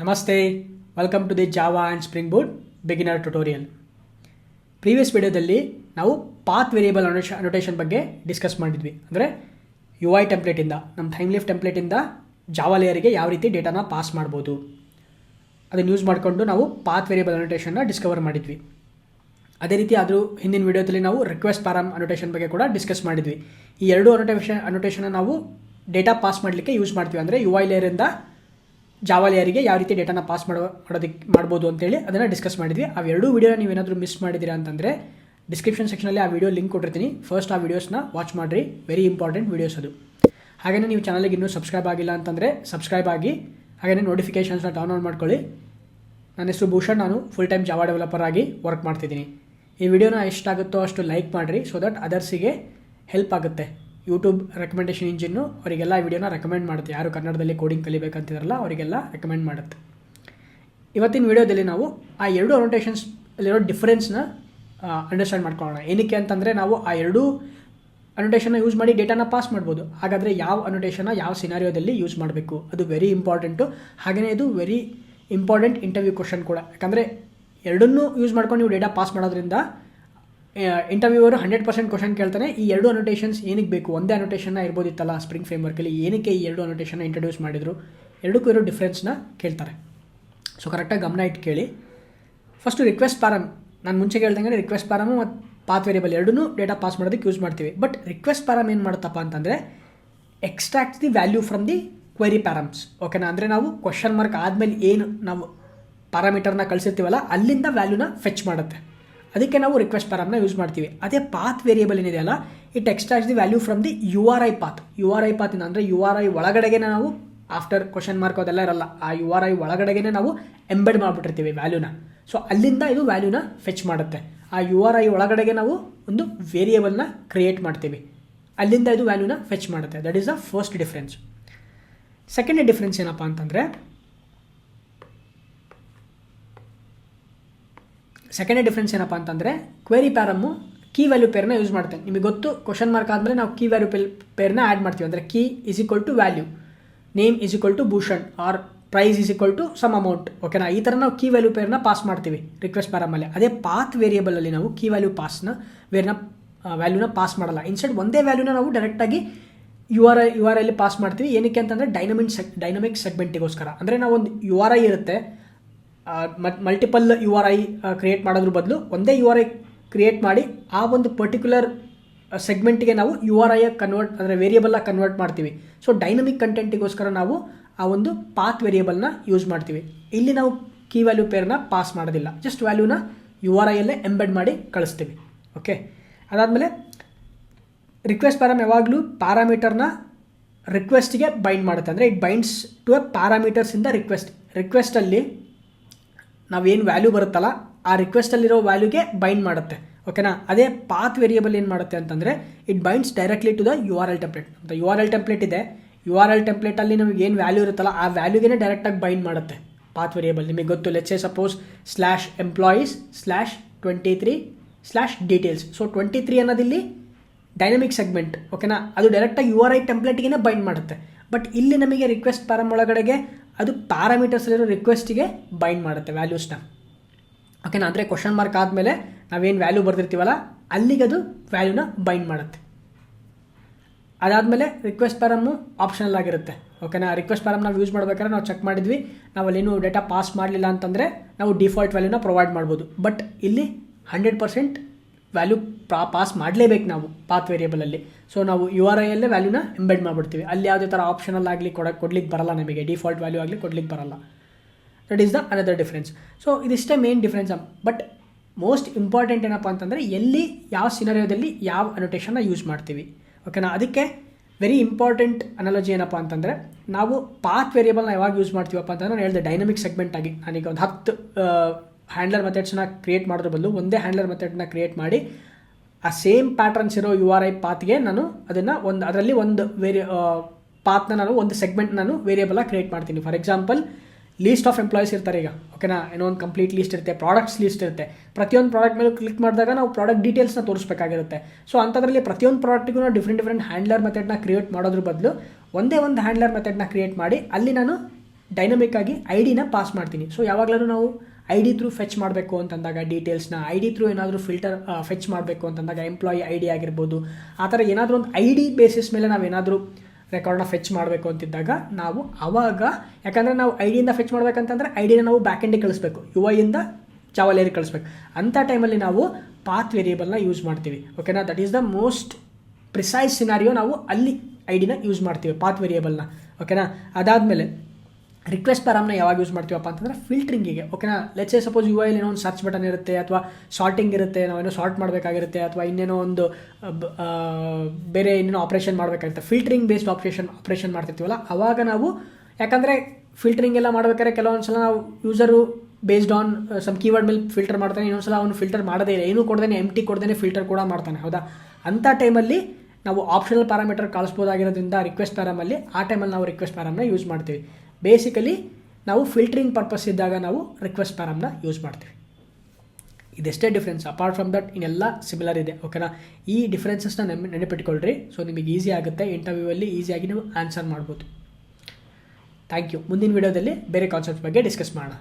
ನಮಸ್ತೆ welcome to the Java and Spring Boot beginner tutorial previous ವಿಡಿಯೋದಲ್ಲಿ ನಾವು path variable ಅನೋಷ ಅನೋಟೇಷನ್ ಬಗ್ಗೆ ಡಿಸ್ಕಸ್ ಮಾಡಿದ್ವಿ. ಅಂದರೆ ಯು ಐ ಟೆಂಪ್ಲೇಟಿಂದ ನಮ್ಮ ಟೈಮ್ ಲಿಫ್ ಟೆಂಪ್ಲೇಟಿಂದ ಜಾವಾ ಲೇಯರಿಗೆ ಯಾವ ರೀತಿ ಡೇಟಾನ ಪಾಸ್ ಮಾಡ್ಬೋದು. ಅದನ್ನು ಯೂಸ್ ಮಾಡಿಕೊಂಡು ನಾವು ಪಾತ್ ವೇರಿಯಬಲ್ ಅನೋಟೇಷನ್ನ ಡಿಸ್ಕವರ್ ಮಾಡಿದ್ವಿ. ಅದೇ ರೀತಿ ಆದರೂ ಹಿಂದಿನ ವಿಡಿಯೋದಲ್ಲಿ ನಾವು ರಿಕ್ವೆಸ್ಟ್ ಪಾರಮ್ ಅನೋಟೇಷನ್ ಬಗ್ಗೆ ಕೂಡ ಡಿಸ್ಕಸ್ ಮಾಡಿದ್ವಿ. ಈ ಎರಡು ಅನೋಟೇಷನ್ ಅನೋಟೇಷನ್ನ ನಾವು ಡೇಟಾ ಪಾಸ್ ಮಾಡಲಿಕ್ಕೆ ಯೂಸ್ ಮಾಡ್ತೀವಿ. ಅಂದರೆ ಯು ಐ ಲೇಯರಿಂದ ಜಾವಾ ಲೇಯರಿಗೆ ಯಾವ ರೀತಿ ಡೇಟಾನ ಪಾಸ್ ಮಾಡೋ ಮಾಡೋದಕ್ಕೆ ಮಾಡ್ಬೋದು ಅಂತೇಳಿ ಅದನ್ನು ಡಿಸ್ಕಸ್ ಮಾಡಿದ್ವಿ. ಅವೆರಡೂ ವೀಡಿಯೋನ ನೀವೇನಾದರೂ ಮಿಸ್ ಮಾಡಿದ್ದೀರಾ ಅಂತಂದರೆ ಡಿಸ್ಕ್ರಿಪ್ಷನ್ ಸೆಕ್ಷನಲ್ಲಿ ಆ ವಿಡಿಯೋ ಲಿಂಕ್ ಕೊಟ್ಟಿರ್ತೀನಿ. ಫಸ್ಟ್ ಆ ವೀಡಿಯೋಸ್ನ ವಾಚ್ ಮಾಡಿರಿ. ವೆರಿ ಇಂಪಾರ್ಟೆಂಟ್ ವೀಡಿಯೋಸ್ ಅದು. ಹಾಗೆಯೇ ನೀವು ಚಾನಲಿಗೆ ಇನ್ನೂ ಸಬ್ಸ್ಕ್ರೈಬ್ ಆಗಿಲ್ಲ ಅಂತಂದರೆ ಸಬ್ಸ್ಕ್ರೈಬ್ ಆಗಿ ಹಾಗೆಯೇ ನೋಟಿಫಿಕೇಷನ್ಸ್ನ ಡೌನ್ಲೋಡ್ ಮಾಡ್ಕೊಳ್ಳಿ. ನನ್ನ ಹೆಸರು ಭೂಷಣ್, ನಾನು ಫುಲ್ ಟೈಮ್ ಜಾವಾ ಡೆವಲಪರ್ ಆಗಿ ವರ್ಕ್ ಮಾಡ್ತಿದ್ದೀನಿ. ಈ ವಿಡಿಯೋನ ಎಷ್ಟಾಗುತ್ತೋ ಅಷ್ಟು ಲೈಕ್ ಮಾಡಿರಿ ಸೊ ದಟ್ ಅದರ್ಸಿಗೆ ಹೆಲ್ಪ್ ಆಗುತ್ತೆ. ಯೂಟ್ಯೂಬ್ ರೆಕಮೆಂಡೇಷನ್ ಇಂಜಿನ್ನು ಅವರಿಗೆಲ್ಲ ವಿಡಿಯೋನ ರೆಕಮೆಂಡ್ ಮಾಡುತ್ತೆ. ಯಾರು ಕನ್ನಡದಲ್ಲಿ ಕೋಡಿಂಗ್ ಕಲಿಬೇಕಂತಿದಾರಲ್ಲ, ಅವರಿಗೆಲ್ಲ ರೆಕಮೆಂಡ್ ಮಾಡುತ್ತೆ. ಇವತ್ತಿನ ವಿಡಿಯೋದಲ್ಲಿ ನಾವು ಆ ಎರಡು ಅನೋಟೇಷನ್ಸ್ ಅಲ್ಲಿರೋ ಡಿಫ್ರೆನ್ಸ್ನ ಅಂಡರ್ಸ್ಟ್ಯಾಂಡ್ ಮಾಡ್ಕೊಳ್ಳೋಣ. ಏನಕ್ಕೆ ಅಂತಂದರೆ ನಾವು ಆ ಎರಡೂ ಅನೋಟೇಷನ್ನ ಯೂಸ್ ಮಾಡಿ ಡೇಟಾನ ಪಾಸ್ ಮಾಡ್ಬೋದು. ಹಾಗಾದರೆ ಯಾವ ಅನೋಟೇಷನ್ನ ಯಾವ ಸಿನಾರಿಯೋದಲ್ಲಿ ಯೂಸ್ ಮಾಡಬೇಕು? ಅದು ವೆರಿ ಇಂಪಾರ್ಟೆಂಟು ಹಾಗೆಯೇ ಇದು ವೆರಿ ಇಂಪಾರ್ಟೆಂಟ್ ಇಂಟರ್ವ್ಯೂ ಕ್ವಶನ್ ಕೂಡ. ಯಾಕಂದರೆ ಎರಡನ್ನೂ ಯೂಸ್ ಮಾಡ್ಕೊಂಡು ನೀವು ಡೇಟಾ ಪಾಸ್ ಮಾಡೋದ್ರಿಂದ ಇಂಟರ್ವ್ಯೂವರು ಹಂಡ್ರೆಡ್ ಪರ್ಸೆಂಟ್ ಕ್ವಶನ್ ಕೇಳ್ತಾನೆ, ಈ ಎರಡು ಅನೋಟೇಷನ್ಸ್ ಏನಕ್ಕೆ ಬೇಕು? ಒಂದೇ ಅನೋಟೇಷನ್ನ ಇರ್ಬೋದಿತ್ತಲ್ಲ ಸ್ಪ್ರಿಂಗ್ ಫ್ರೇಮ್ವರ್ಕಲ್ಲಿ ಏನಕ್ಕೆ ಈ ಎರಡು ಅನೋಟೇಷನ್ನ ಇಂಟ್ರೊಡ್ಯೂಸ್ ಮಾಡಿದರು? ಎರಡಕ್ಕೂ ಇರೋ ಡಿಫ್ರೆನ್ಸ್ನ ಕೇಳ್ತಾರೆ. ಸೊ ಕರೆಕ್ಟಾಗಿ ಗಮನ ಇಟ್ಟು ಕೇಳಿ ಫಸ್ಟು ರಿಕ್ವೆಸ್ಟ್ ಪಾರಮ್ ನಾನು ಮುಂಚೆ ಕೇಳ್ದಂಗೆ ರಿಕ್ವೆಸ್ಟ್ ಪಾರಮು ಮತ್ತು ಪಾತ್ ವೇರಿಯಬಲ್ ಎರಡೂ ಡೇಟಾ ಪಾಸ್ ಮಾಡೋದಕ್ಕೆ ಯೂಸ್ ಮಾಡ್ತೀವಿ. ಬಟ್ ರಿಕ್ವೆಸ್ಟ್ ಪಾರಮ್ ಏನು ಮಾಡುತ್ತಪ್ಪ ಅಂತಂದರೆ extract the value from the query params ಓಕೆನಾ ಅಂದರೆ ನಾವು ಕ್ವಶನ್ ಮಾರ್ಕ್ ಆದಮೇಲೆ ಏನು ನಾವು ಪ್ಯಾರಾಮೀಟರ್ನ ಕಳಿಸಿರ್ತೀವಲ್ಲ, ಅಲ್ಲಿಂದ ವ್ಯಾಲ್ಯೂನ ಫೆಚ್ ಮಾಡುತ್ತೆ. ಅದಕ್ಕೆ ನಾವು ರಿಕ್ವೆಸ್ಟ್ ಫಾರಮ್ನ ಯೂಸ್ ಮಾಡ್ತೀವಿ. ಅದೇ ಪಾತ್ ವೇರಿಯಬಲ್ ಏನಿದೆಯಲ್ಲ it extracts the value from the U R I path U R I path ಅಂದರೆ ಯು ಆರ್ ಐ ಒಳಗಡೆಗೆ ನಾವು ಆಫ್ಟರ್ ಕ್ವಶನ್ ಮಾರ್ಕ್ ಅದೆಲ್ಲ ಇರಲ್ಲ. ಆ ಯು ಆರ್ ಐ ಒಳಗಡೆಗೆ ನಾವು ಎಂಬೆಡ್ ಮಾಡಿಬಿಟ್ಟಿರ್ತೀವಿ ವ್ಯಾಲ್ಯೂನ ಸೊ ಅಲ್ಲಿಂದ ಇದು ವ್ಯಾಲ್ಯೂನ ಫೆಚ್ ಮಾಡುತ್ತೆ. ಆ ಯು ಆರ್ ಐ ಒಳಗಡೆಗೆ ನಾವು ಒಂದು ವೇರಿಯೇಬಲ್ನ ಕ್ರಿಯೇಟ್ ಮಾಡ್ತೀವಿ. ಅಲ್ಲಿಂದ ಇದು ವ್ಯಾಲ್ಯೂನ ಫೆಚ್ ಮಾಡುತ್ತೆ. That is the first difference second difference ಏನಪ್ಪ ಅಂತಂದರೆ ಸೆಕೆಂಡ್ ಡಿಫ್ರೆನ್ಸ್ ಏನಪ್ಪ ಅಂತಂದರೆ ಕ್ವೆರಿ ಪ್ಯಾರಮ್ಮು ಕೀ ವ್ಯಾಲ್ಯೂ ಪೇರ್ನ ಯೂಸ್ ಮಾಡ್ತೇನೆ. ನಿಮಗೆ ಗೊತ್ತು ಕ್ವಶನ್ ಮಾರ್ಕ್ ಆದಮೇಲೆ ನಾವು ಕೀ ವ್ಯಾಲ್ಯೂ ಪೇರ್ ಪೇರ್ನ ಆ್ಯಡ್ ಮಾಡ್ತೀವಿ. ಅಂದರೆ key is equal to value name is equal to Bhushan or price is equal to some amount ಓಕೆನಾ ಈ ಥರ ನಾವು ಕೀ ವ್ಯಾಲ್ಯೂ ಪೇರ್ನ ಪಾಸ್ ಮಾಡ್ತೀವಿ ರಿಕ್ವೆಸ್ಟ್ ಪ್ಯಾರಮಲ್ಲಿ ಅದೇ ಪಾತ್ ವೇರಿಯಬಲಲ್ಲಿ ನಾವು ಕೀ ವ್ಯಾಲ್ಯೂ ಪಾಸ್ನ ವೇರ್ನ ವ್ಯಾಲ್ಯೂನ ಪಾಸ್ ಮಾಡಲ್ಲ. ಇನ್ಸ್ಟೆಡ್ ಒಂದೇ ವ್ಯಾಲ್ಯೂನ ನಾವು ಡೈರೆಕ್ಟಾಗಿ U R I U R ಐಲಿ pass ಮಾಡ್ತೀವಿ. ಏನಕ್ಕೆ ಅಂತಂದರೆ ಡೈನಮಿಕ್ ಸೆಗ್ ಡೈನಮಿಕ್ ಸೆಗ್ಮೆಂಟಿಗೋಸ್ಕರ ಅಂದರೆ ನಾವು ಒಂದು ಯು ಆರ್ ಐ ಇರುತ್ತೆ multiple U R I create ಮಾಡೋದ್ರ ಬದಲು ಒಂದೇ ಯು ಆರ್ ಐ ಕ್ರಿಯೇಟ್ ಮಾಡಿ ಆ ಒಂದು ಪರ್ಟಿಕ್ಯುಲರ್ ಸೆಗ್ಮೆಂಟಿಗೆ ನಾವು ಯು ಆರ್ ಐ ಕನ್ವರ್ಟ್ ಅಂದರೆ ವೇರಿಯಬಲ್ನ ಕನ್ವರ್ಟ್ ಮಾಡ್ತೀವಿ. ಸೊ ಡೈನಮಿಕ್ ಕಂಟೆಂಟಿಗೋಸ್ಕರ ನಾವು ಆ ಒಂದು ಪಾತ್ ವೇರಿಯಬಲ್ನ ಯೂಸ್ ಮಾಡ್ತೀವಿ. ಇಲ್ಲಿ ನಾವು ಕೀ ವ್ಯಾಲ್ಯೂ ಪೇರ್ನ ಪಾಸ್ ಮಾಡೋದಿಲ್ಲ. ಜಸ್ಟ್ ವ್ಯಾಲ್ಯೂನ ಯು ಆರ್ ಐಯಲ್ಲೇ ಎಂಬೆಡ್ ಮಾಡಿ ಕಳಿಸ್ತೀವಿ. ಓಕೆ ಅದಾದಮೇಲೆ ರಿಕ್ವೆಸ್ಟ್ ಪ್ಯಾರಮ್ ಯಾವಾಗಲೂ ಪ್ಯಾರಾಮೀಟರ್ನ ರಿಕ್ವೆಸ್ಟ್ಗೆ ಬೈಂಡ್ ಮಾಡುತ್ತೆ. ಅಂದರೆ it binds to a parameters ಇಂದ ರಿಕ್ವೆಸ್ಟ್ ರಿಕ್ವೆಸ್ಟಲ್ಲಿ ನಾವೇನು ವ್ಯಾಲ್ಯೂ ಬರುತ್ತಲ್ಲ, ಆ ರಿಕ್ವೆಸ್ಟಲ್ಲಿರೋ ವ್ಯಾಲ್ಯೂಗೆ ಬೈಂಡ್ ಮಾಡುತ್ತೆ. ಓಕೆನಾ ಅದೇ ಪಾತ್ ವೇರಿಯಬಲ್ ಏನು ಮಾಡುತ್ತೆ ಅಂತಂದರೆ it binds directly to the U R L template ಅಂತ ಯು ಆರ್ ಎಲ್ ಟೆಂಪ್ಲೇಟ್ ಇದೆ. ಯು ಆರ್ ಎಲ್ ಟೆಂಪ್ಲೇಟಲ್ಲಿ ನಮಗೆ ಏನು ವ್ಯಾಲ್ಯೂ ಇರುತ್ತಲ್ಲ, ಆ ವ್ಯಾಲ್ಯೂಗೇ ಡೈರೆಕ್ಟಾಗಿ ಬೈಂಡ್ ಮಾಡುತ್ತೆ. ಪಾತ್ ವೇರಿಯಬಲ್ ನಿಮಗೆ ಗೊತ್ತು ಲೆಚ್ಚೆ suppose slash employees slash twenty three slash details so twenty three ಅನ್ನೋದಿಲ್ಲಿ dynamic segment ಓಕೆನಾ ಅದು ಡೈರೆಕ್ಟಾಗಿ ಯು ಆರ್ ಐ ಟೆಂಪ್ಲೇಟ್ಗೆ ಬೈಂಡ್ ಮಾಡುತ್ತೆ. ಬಟ್ ಇಲ್ಲಿ ನಮಗೆ ರಿಕ್ವೆಸ್ಟ್ ಫಾರಂ ಒಳಗಡೆಗೆ ಅದು ಪ್ಯಾರಾಮೀಟರ್ಸಲ್ಲಿರೋ ರಿಕ್ವೆಸ್ಟಿಗೆ ಬೈಂಡ್ ಮಾಡುತ್ತೆ ವ್ಯಾಲ್ಯೂಸ್ನ ಓಕೆನಾ ಅಂದರೆ ಕ್ವಶನ್ ಮಾರ್ಕ್ ಆದಮೇಲೆ ನಾವೇನು ವ್ಯಾಲ್ಯೂ ಬರ್ದಿರ್ತೀವಲ್ಲ, ಅಲ್ಲಿಗೆ ಅದು ವ್ಯಾಲ್ಯೂನ ಬೈಂಡ್ ಮಾಡುತ್ತೆ. ಅದಾದಮೇಲೆ ರಿಕ್ವೆಸ್ಟ್ ಪ್ಯಾರಮ್ಮು ಆಪ್ಷನಲ್ ಆಗಿರುತ್ತೆ. ಓಕೆನಾ ರಿಕ್ವೆಸ್ಟ್ ಪ್ಯಾರಮ್ ನಾವು ಯೂಸ್ ಮಾಡಬೇಕಾದ್ರೆ ನಾವು ಚೆಕ್ ಮಾಡಿದ್ವಿ ನಾವು ಅಲ್ಲೇನು ಡೇಟಾ ಪಾಸ್ ಮಾಡಲಿಲ್ಲ ಅಂತಂದರೆ ನಾವು ಡಿಫಾಲ್ಟ್ ವ್ಯಾಲ್ಯೂನ ಪ್ರೊವೈಡ್ ಮಾಡ್ಬೋದು. ಬಟ್ ಇಲ್ಲಿ ಹಂಡ್ರೆಡ್ ಪರ್ಸೆಂಟ್ ವ್ಯಾಲ್ಯೂ ಪಾ ಪಾಸ್ ಮಾಡಲೇಬೇಕು ನಾವು ಪಾತ್ ವೇರಿಯೇಬಲಲ್ಲಿ ಸೊ ನಾವು ಯು ಆರ್ ಐಯಲ್ಲೇ ವ್ಯಾಲ್ಯೂನ ಎಂಬೆಡ್ ಮಾಡಿಬಿಡ್ತೀವಿ. ಅಲ್ಲಿ ಯಾವುದೇ ಥರ ಆಪ್ಷನಲ್ ಆಗಲಿ ಕೊಡ ಕೊಡ್ಲಿಕ್ಕೆ ಬರಲ್ಲ ನಮಗೆ. ಡಿಫಾಲ್ಟ್ ವ್ಯಾಲ್ಯೂ ಆಗಲಿ ಕೊಡ್ಲಿಕ್ಕೆ ಬರಲ್ಲ. That is the another difference so ಇದಿಷ್ಟೇ main difference but most important ಏನಪ್ಪ ಅಂತಂದರೆ ಎಲ್ಲಿ ಯಾವ ಸಿನರಿಯೋದಲ್ಲಿ ಯಾವ ಅನೋಟೇಷನ್ನ ಯೂಸ್ ಮಾಡ್ತೀವಿ. ಓಕೆನಾ ಅದಕ್ಕೆ ವೆರಿ ಇಂಪಾರ್ಟೆಂಟ್ ಅನಾಲಜಿ ಏನಪ್ಪ ಅಂತಂದರೆ ನಾವು ಪಾತ್ ವೇರಿಯೇಬಲ್ನ ಯಾವಾಗ ಯೂಸ್ ಮಾಡ್ತೀವಪ್ಪ ಅಂತಂದ್ರೆ ನಾನು ಹೇಳಿದೆ ಡೈನಮಿಕ್ ಸೆಗ್ಮೆಂಟ್ ಆಗಿ. ನಾನೀಗ ಒಂದು ಹತ್ತು ಹ್ಯಾಂಡ್ಲರ್ ಮೆಥಡ್ಸ್ನ ಕ್ರಿಯೇಟ್ ಮಾಡೋದ್ರ ಬದಲು ಒಂದೇ ಹ್ಯಾಂಡ್ಲರ್ ಮೆಥಡ್ನ ಕ್ರಿಯೇಟ್ ಮಾಡಿ, ಆ ಸೇಮ್ ಪ್ಯಾಟ್ರನ್ಸ್ ಇರೋ ಯು ಆರ್ ಐ ಪಾತ್ಗೆ ನಾನು ಅದನ್ನು ಒಂದು, ಅದರಲ್ಲಿ ಒಂದು ವೇರಿಯ ಪಾತ್ನ ನಾನು, ಒಂದು ಸೆಗ್ಮೆಂಟ್ ನಾನು ವೇರಿಯಬಲಾಗಿ ಕ್ರಿಯೇಟ್ ಮಾಡ್ತೀನಿ. For example list of employees ಇರ್ತಾರೆ ಈಗ. ಓಕೆನಾ ಏನೋ ಒಂದು ಕಂಪ್ಲೀಟ್ ಲೀಸ್ಟ್ ಇರುತ್ತೆ ಪ್ರಾಡಕ್ಟ್ಸ್ ಲೀಸ್ಟ್ ಇರುತ್ತೆ. ಪ್ರತಿಯೊಂದು ಪ್ರಾಡಕ್ಟ್ ಮೇಲೆ ಕ್ಲಿಕ್ ಮಾಡಿದಾಗ ನಾವು ಪ್ರಾಡಕ್ಟ್ ಡೀಟೇಲ್ಸ್ನ ತೋರಿಸಬೇಕಾಗಿರುತ್ತೆ. ಸೊ ಅಂಥದ್ರಲ್ಲಿ ಪ್ರತಿಯೊಂದು ಪ್ರಾಡಕ್ಟಿಗೂ ನಾವು ಡಿಫ್ರೆಂಟ್ ಡಿಫ್ರೆಂಟ್ ಹ್ಯಾಂಡ್ಲರ್ ಮೆಥಡ್ನ ಕ್ರಿಯೇಟ್ ಮಾಡೋದ್ರ ಬದಲು ಒಂದೇ ಒಂದು ಹ್ಯಾಂಡ್ಲರ್ ಮೆಥಡ್ನ ಕ್ರಿಯೇಟ್ ಮಾಡಿ, ಅಲ್ಲಿ ನಾನು ಡೈನಮಿಕ್ ಆಗಿ ಐ ಡಿನ ಪಾಸ್ ಮಾಡ್ತೀನಿ. ಸೊ ಯಾವಾಗಲೂ ನಾವು ಐ ಡಿ ಥ್ರೂ ಫೆಚ್ ಮಾಡಬೇಕು ಅಂತಂದಾಗ ಡೀಟೇಲ್ಸ್ನ ಐ ಡಿ ಥ್ರೂ ಏನಾದರೂ ಫಿಲ್ಟರ್ ಫೆಚ್ ಮಾಡಬೇಕು ಅಂತಂದಾಗ ಎಂಪ್ಲಾಯಿ ಐ ಡಿ ಆಗಿರ್ಬೋದು. ಆ ಥರ ಏನಾದರೂ ಒಂದು ಐ ಡಿ ಬೇಸಿಸ್ ಮೇಲೆ ನಾವು ಏನಾದರೂ ರೆಕಾರ್ಡ್ನ ಫೆಚ್ ಮಾಡಬೇಕು ಅಂತಿದ್ದಾಗ ನಾವು ಅವಾಗ, ಯಾಕಂದರೆ ನಾವು ಐ ಡಿಯಿಂದ ಫೆಚ್ ಮಾಡಬೇಕಂತಂದರೆ ಐ ಡಿನ ನಾವು ಬ್ಯಾಕ್ ಎಂಡಿಗೆ ಕಳಿಸ್ಬೇಕು. ಯು ಐಯಿಂದ ಚಾವಲೇರಿ ಕಳಿಸ್ಬೇಕು. ಅಂಥ ಟೈಮಲ್ಲಿ ನಾವು ಪಾತ್ ವೇರಿಯೇಬಲ್ನ ಯೂಸ್ ಮಾಡ್ತೀವಿ. ಓಕೆನಾ that is the most precise scenario ನಾವು ಅಲ್ಲಿ ಐ ಡಿನ ಯೂಸ್ ಮಾಡ್ತೀವಿ ಪಾತ್ ವೇರಿಯೇಬಲ್ನ ಓಕೆನಾ ಅದಾದಮೇಲೆ ರಿಕ್ವೆಸ್ಟ್ ಪ್ಯಾರಾಮ್ನ ಯಾವಾಗ ಯೂಸ್ ಮಾಡ್ತೀವಪ್ಪ ಅಂತಂದರೆ ಫಿಲ್ಟ್ರಿಂಗಿಗೆ ಓಕೆನಾ ಎ ಸಪೋಸ್ ಯು ಐಲಿ ಏನೋ ಒಂದು ಸರ್ಚ್ ಬಟನ್ ಇರುತ್ತೆ ಅಥವಾ ಸಾರ್ಟಿಂಗ್ ಇರುತ್ತೆ ನಾವೇನೋ ಸಾರ್ಟ್ ಮಾಡಬೇಕಾಗಿರುತ್ತೆ ಅಥವಾ ಇನ್ನೇನೋ ಒಂದು ಬೇರೆ ಇನ್ನೇನೋ ಆಪ್ರೇಷನ್ ಮಾಡಬೇಕಾಗಿರುತ್ತೆ. ಫಿಲ್ಟ್ರಿಂಗ್ ಬೇಸ್ಡ್ ಆಪ್ರೇಷನ್ ಆಪ್ರೇಷನ್ ಮಾಡ್ತಿರ್ತೀವಲ್ಲ, ಅವಾಗ ನಾವು, ಯಾಕಂದರೆ ಫಿಲ್ಟ್ರಿಂಗ್ ಎಲ್ಲ ಮಾಡಬೇಕಾದ್ರೆ ಕೆಲವೊಂದು ಸಲ ನಾವು user based on some keyword ಮೇಲೆ ಫಿಲ್ಟರ್ ಮಾಡ್ತಾನೆ ಇನ್ನೊಂದು ಸಲ ಅವನು ಫಿಲ್ಟರ್ ಮಾಡೋದೇ ಇಲ್ಲ. ಏನೂ ಕೊಡ್ದೇನೆ ಎಂ ಟಿ ಕೊಡ್ದೇನೆ ಫಿಲ್ಟರ್ ಕೂಡ ಮಾಡ್ತಾನೆ, ಹೌದಾ? ಅಂಥ ಟೈಮಲ್ಲಿ ನಾವು ಆಪ್ಷನಲ್ ಪ್ಯಾರಾಮೀಟರ್ ಕಳಿಸ್ಬೋದಾಗಿರೋದ್ರಿಂದ ರಿಕ್ವೆಸ್ಟ್ ಪ್ಯಾರಾಮಲ್ಲಿ ಆ ಟೈಮಲ್ಲಿ ನಾವು ರಿಕ್ವೆಸ್ಟ್ ಪ್ಯಾರಾಮ್ನ ಯೂಸ್ ಮಾಡ್ತೀವಿ. ಬೇಸಿಕಲಿ ನಾವು ಫಿಲ್ಟ್ರಿಂಗ್ ಪರ್ಪಸ್ ಇದ್ದಾಗ ನಾವು ರಿಕ್ವೆಸ್ಟ್ ಪ್ಯಾರಾಮ್ನ ಯೂಸ್ ಮಾಡ್ತೀವಿ. ಇದೆಷ್ಟೇ ಡಿಫ್ರೆನ್ಸ್ ಅಪಾರ್ಟ್ ಫ್ರಮ್ ದಟ್ ಇನ್ನೆಲ್ಲ ಸಿಮಿಲರ್ ಇದೆ ಓಕೆನಾ ಈ ಡಿಫ್ರೆನ್ಸಸ್ನ ನೆನಪು, ನೆನಪಿಟ್ಕೊಳ್ರಿ. ಸೊ ನಿಮಗೆ ಈಸಿ ಆಗುತ್ತೆ ಇಂಟರ್ವ್ಯೂವಲ್ಲಿ ಈಸಿಯಾಗಿ ನೀವು ಆನ್ಸರ್ ಮಾಡ್ಬೋದು. ಥ್ಯಾಂಕ್ ಯು ಮುಂದಿನ ವಿಡಿಯೋದಲ್ಲಿ ಬೇರೆ ಕಾನ್ಸೆಪ್ಟ್ ಬಗ್ಗೆ ಡಿಸ್ಕಸ್ ಮಾಡೋಣ.